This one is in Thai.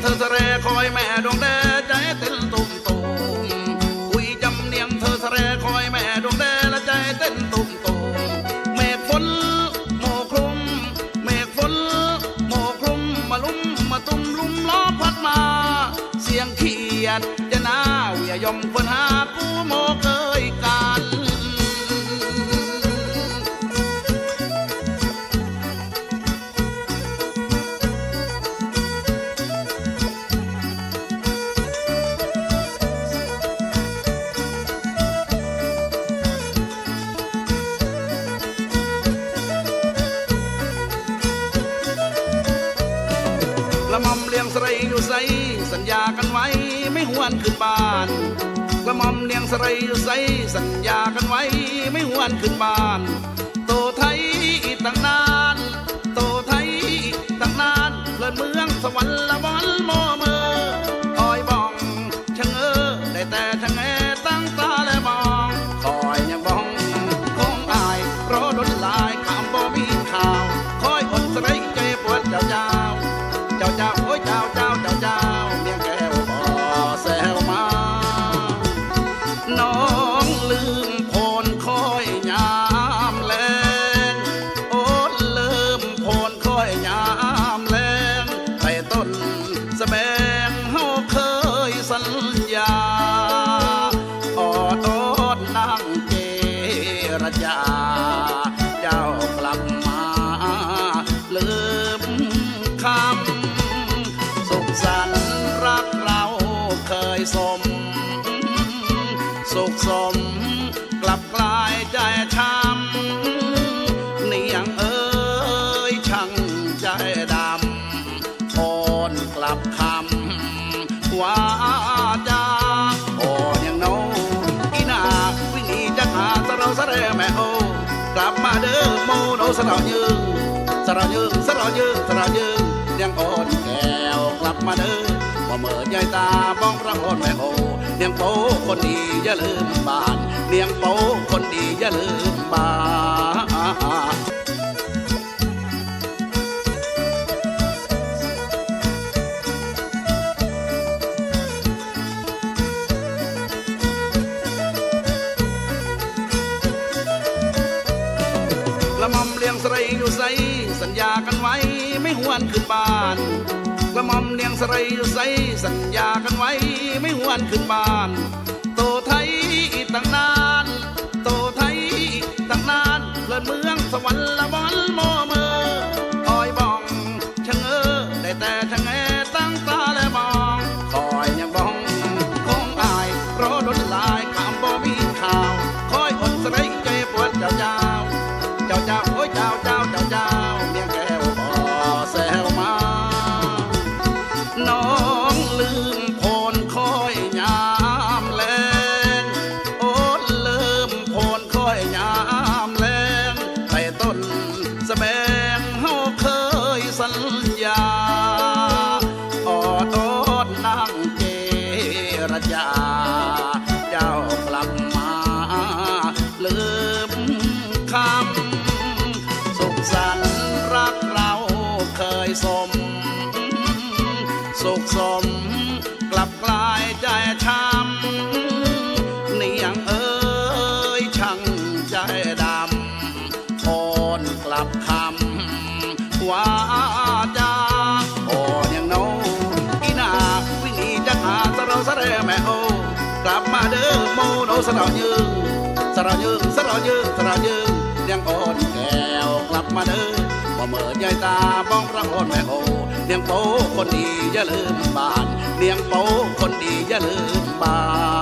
เธอสเสรคอยแม่ดวงแดใจเต้นตุ่มตุ่มคุยจำเนียงเธอสเสรคอยแม่ดวงแดและใจเต้นตุ่มตุ่มเมฆฝนโมคลุมเมฆฝนโมคลุมมาลุ่มมาตุ้มลุ่มล้อพัดมา เสียงเขียดจะน้าเวียยมฝนหากูโม อมเลี้ยงสไรอยู่ใสสัญญากันไว้ไม่หวนขึ้นบ้านกระหม่อมเลียงสไรอยู่ใสสัญญากันไว้ไม่หวนขึ้นบ้าน คำ สุขสันต์รักเราเคยสม สุขสมกลับกลายใจช้ำเนียงเอ้ยช่างใจดำโอนกลับคำว่าจาโอ้ยังโนอีนาวิ่งหนีจากหาสะเราสะเรแม่โอกลับมาเด้อโมโนสะเรายืง สะเรายืงสะเรายืงสะเรายืงเลี้ยงโอนแก้วกลับมาเด้อว่เมื่อใหญ่ตาบ้องพระโอนแม่โอเลี้ยงโปคนดีอย่าลืมบ้านเลี้ยงโปคนดีอย่าลืมบ้านกระมอมเลี้ยงใสไรอยู่ใส สัญญากันไว้ไม่หวนขึ้นบ้านกระหม่อมเลียงสไรใสสัญญากันไว้ไม่หวนขึ้นบ้าน โตไทยตั้งนาน โตไทยตั้งนานเลินเมืองสวรรค์ละวันโมเมออ้อยบองชะเง้อได้แต่ชะแงตั้งตาและมองคอยยังบ้องคงอายเพราะดนลายขามบ่มีข่าว คอยอดสไรใจปวดเจ้าเจ้าเจ้าเจ้าโอ้ยเจ้าเจ้าเจ้าเจ้า สุขสม กลับกลายใจช้ำเนียงเอ้ยช่างใจดำโอนกลับคำว่าจาโอ้ยังโนอีนาวิ่งหนีจากหาสะเราสะเรแม่โอกลับมาเด้อโมโนสะเรายืงสะเรายืงสะเรายืงสะเรายืงเลี้ยงโอนแก้วกลับมาเด้อว่เมื่อใหญ่ตาบ้องพระโอนแม่โอ เนียงโป้คนดีอย่าลืมบ้าน เนียงโป้คนดีอย่าลืมบ้าน